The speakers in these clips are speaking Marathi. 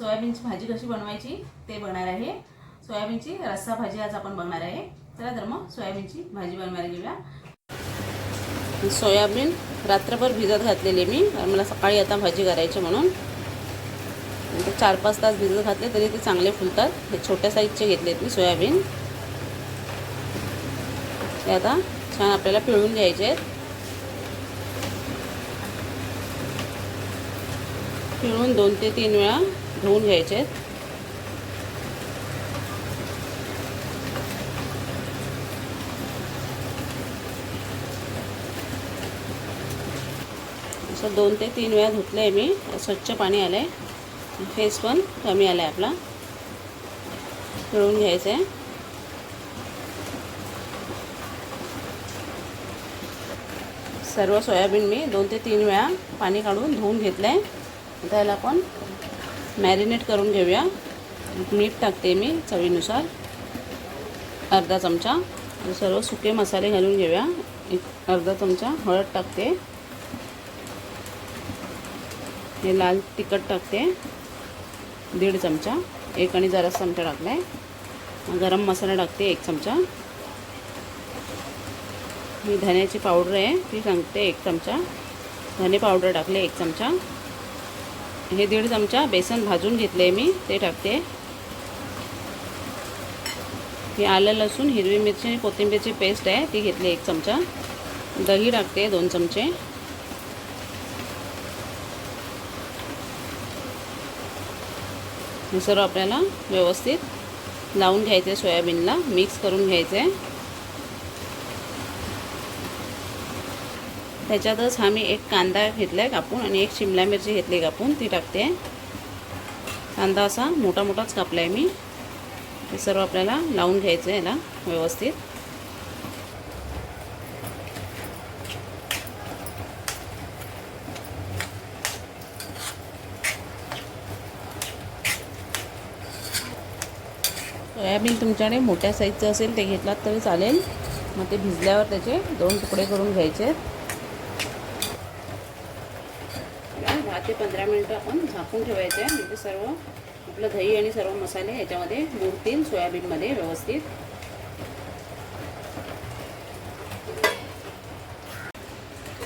सोयाबीनची भाजी कशी बनवायची ते बघणार आहे. सोयाबीनची रस्सा भाजी आज आपण बघणार आहे. चला तर मग सोयाबीनची भाजी बनवायला घेऊया. सोयाबीन रात्रभर भिजत घातलेली मी. मला सकाळी आता भाजी करायची म्हणून. नंतर चार पाच तास भिजत घातले तरी ते चांगले फुलतात. हे छोट्या साईजचे घेतलेत मी सोयाबीन. ते आता छान आपल्याला पिळून घ्यायचे आहेत. पिळून दोन ते तीन वेळा धुवून घ्यायचे. असं दोन ते तीन वेळा धुतलं आहे मी. स्वच्छ पाणी आलं आहे फेस पण कमी आला आहे आपला. पिळून घ्यायचं आहे सर्व सोयाबीन मी दोन ते तीन वेळा पाणी काढून धुवून घेतलं आहे त्याला आपण मॅरिनेट करून घेऊया. मीठ टाकते मी चवीनुसार. अर्धा चमचा. सर्व सुके मसाले घालून घेऊया. एक अर्धा चमचा हळद टाकते. हे लाल तिखट टाकते. दीड चमचा. एक आणि जराच चमचा टाकला आहे गरम मसाला टाकते एक चमचा. मी धन्याची पावडर आहे. ती सांगते एक चमचा. धने पावडर टाकले एक चमचा. हे दीड चमचा बेसन भाजून घेतलं आहे मी ते टाकते. ही आलं लसूण हिरवी मिरची आणि कोथिंबीरची पेस्ट आहे ती घेतली एक चमचा. दही टाकते दोन चमचे. हे सर्व आपल्याला व्यवस्थित लावून घ्यायचे सोयाबीनला मिक्स करून घ्यायचे. त्याच्यातच हा मी एक कांदा घेतला आहे कापून आणि एक शिमला मिरची घेतली कापून ती टाकते. कांदा असा मोठा मोठाच कापला आहे मी. हे सर्व आपल्याला लावून घ्यायचं आहे याला व्यवस्थित. सोयाबीन तुमच्याकडे मोठ्या साईजचं असेल ते घेतलात तरी चालेल. मग ते भिजल्यावर त्याचे दोन तुकडे करून घ्यायचे आहेत ते पंधरा मिनटं आपण झाकून ठेवायचं आहे. म्हणजे सर्व आपलं दही आणि सर्व मसाले याच्यामध्ये बुडतील सोयाबीनमध्ये व्यवस्थित.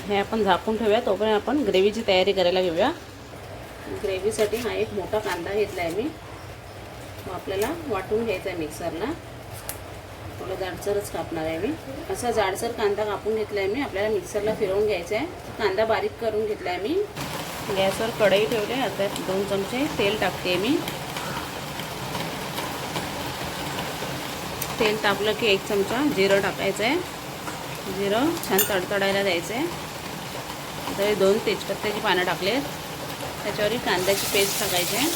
हे आपण झाकून ठेवूया. तोपर्यंत आपण ग्रेव्हीची तयारी करायला घेऊया. ग्रेव्हीसाठी हा एक मोठा कांदा घेतला आहे मी. मग आपल्याला वाटून घ्यायचा आहे मिक्सरला. थोडं जाडसरच कापणार आहे मी. असा जाडसर कांदा कापून घेतला आहे मी. आपल्याला मिक्सरला फिरवून घ्यायचा आहे. कांदा बारीक करून घेतला आहे मी. गॅसवर कढई ठेवले. आता दोन चमचे तेल टाकते मी. तेल तापलं की एक चमचा जिरं टाकायचं आहे जिरं छान तडतडायला द्यायचं आहे आता हे दोन तेजपत्त्याची पानं टाकलेत. त्याच्यावर कांद्याची पेस्ट टाकायची आहे.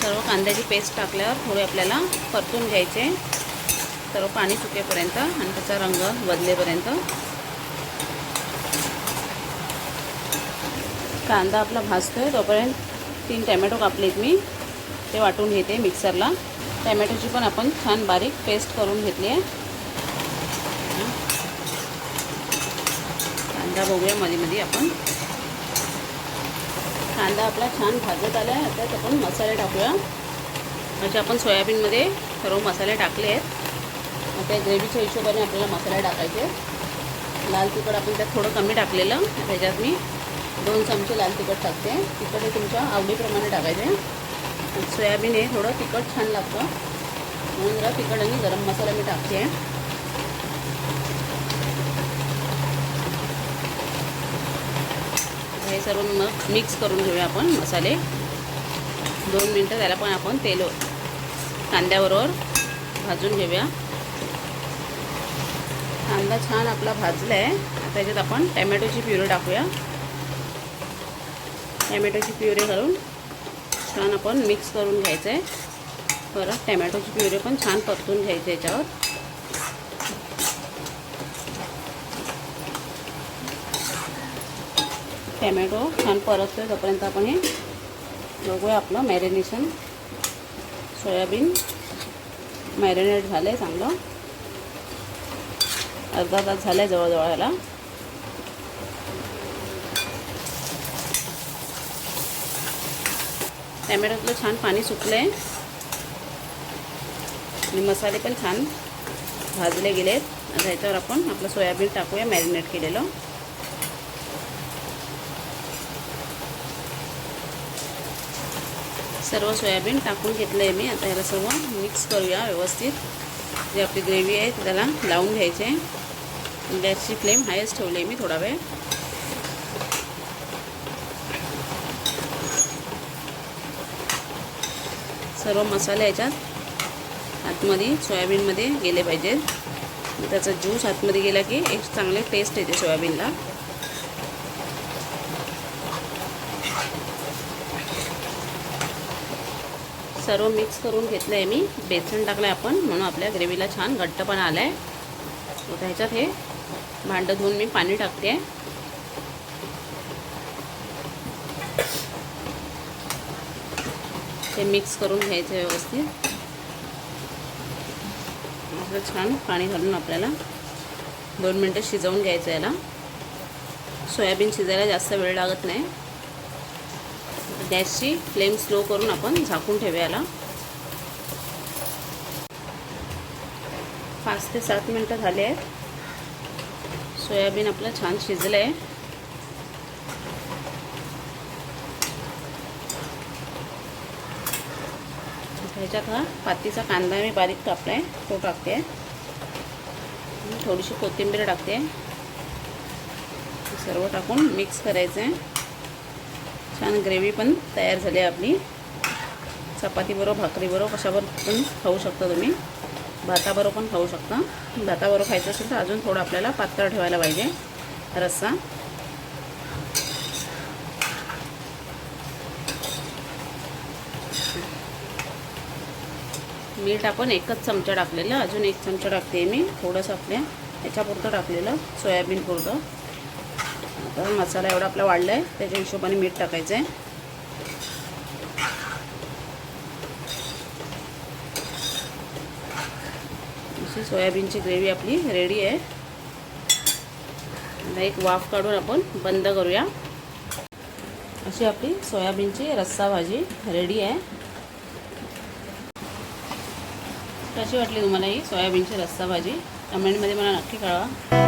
सर्व कांद्याची पेस्ट टाकल्यावर थोडे आपल्याला परतून घ्यायचे. सर्व पाणी सुकेपर्यंत आणि त्याचा रंग बदलेपर्यंत. कांदा आपला भाजतो आहे तोपर्यंत तीन टॅमॅटो कापलेत मी. ते वाटून घेते मिक्सरला. टॅमॅटोची पण आपण छान बारीक पेस्ट करून घेतली आहे. कांदा बघूया मध्ये मध्ये आपण. कांदा आपला छान भाजत आला आहे आता आपण मसाले टाकूया. म्हणजे आपण सोयाबीनमध्ये सर्व मसाले टाकले आहेत. आता ग्रेव्हीच्या हिशोबाने आपल्याला मसाले टाकायचे लाल तिखट आपण त्यात थोडं कमी टाकलेलं. त्याच्यात मी दोन चमचे लाल तिखट टाकते. तिखट हे तुमच्या आवडीप्रमाणे टाकायचे. सोयाबीन हे थोडं तिखट छान लागतं. म्हणून जरा तिखट आणि गरम मसाला मी टाकते. हे सर्व मग मिक्स करून घेऊया आपण मसाले. दोन मिनटं त्याला पण आपण तेल कांद्याबरोबर भाजून घेऊया. कांदा छान आपला भाजला आहे आता त्याच्यात आपण टॅमॅटोची प्युरी टाकूया. टॅमॅटोची प्युरी घालून छान आपण मिक्स करून घ्यायचं. आहे परत टॅमॅटोची प्युरी पण छान परतून घ्यायचे याच्यावर. टॅमॅटो छान परततो आहे तोपर्यंत आपण हे बघूया आपलं मॅरिनेशन. सोयाबीन मॅरिनेट झालं आहे चांगलं. अर्धा तास झालं आहे जवळजवळ ह्याला. टॅमॅटोतलं छान पाणी सुकलं आहे आणि मसाले पण छान भाजले गेले आहेत आता ह्याच्यावर आपण आपलं सोयाबीन टाकूया मॅरिनेट केलेलं. सर्व सोयाबीन टाकून घेतलं आहे मी. आता ह्याला सर्व मिक्स करूया व्यवस्थित. जी आपली ग्रेव्ही आहे त्याला लावून घ्यायची. आहे गॅसची फ्लेम हायच ठेवली आहे मी थोडा वेळ. सर्व मसाले याच्यात आतमध्ये सोयाबीनमध्ये गेले पाहिजेत. त्याचा ज्यूस आतमध्ये गेला की एक चांगले टेस्ट येते सोयाबीनला. सर्व मिक्स करून घेतलं आहे मी. बेसन टाकलं आहे आपण म्हणून आपल्या ग्रेव्हीला छान घट्टपणा आला आहे आता ह्याच्यात हे भांडं धुवून मी पाणी टाकते. आहे ते मिक्स करून घ्यायचं व्यवस्थित. असं छान पाणी घालून आपल्याला दोन मिनटं शिजवून घ्यायचं याला. सोयाबीन शिजायला जास्त वेळ लागत नाही. गॅसची फ्लेम स्लो करून आपण झाकून ठेवूया याला. पाच ते सात मिनटं झाले आहेत. सोयाबीन आपलं छान शिजलं आहे ह्याच्यात हा पातीचा कांदा मी बारीक कापला आहे तो टाकते. थोडीशी कोथिंबीर टाकते. सर्व टाकून मिक्स करायचं आहे छान ग्रेव्ही पण तयार झाली आहे आपली. चपातीबरोबर भाकरीबरोबर कशाबरोबर पण खाऊ शकता तुम्ही. भाताबरोबर पण खाऊ शकता. भाताबरोबर खायचं असेल तर अजून थोडं आपल्याला पातळ ठेवायला पाहिजे. रस्सा. मीठ आपण एकच चमचा टाकलेलं अजून एक चमचा टाकते मी थोडंसं आपल्या याच्यापुरतं टाकलेलं सोयाबीन पुरतं आता मसाला एवढा आपला वाढला आहे त्याच्या हिशोबाने मीठ टाकायचं आहे अशी सोयाबीनची ग्रेव्ही आपली रेडी आहे. आता एक वाफ काढून आपण बंद करूया. अशी आपली सोयाबीनची रस्सा भाजी रेडी आहे. कशी वाटली तुम्हाला ही? सोयाबीनची रस्सा भाजी कमेंटमध्ये मला नक्की कळवा.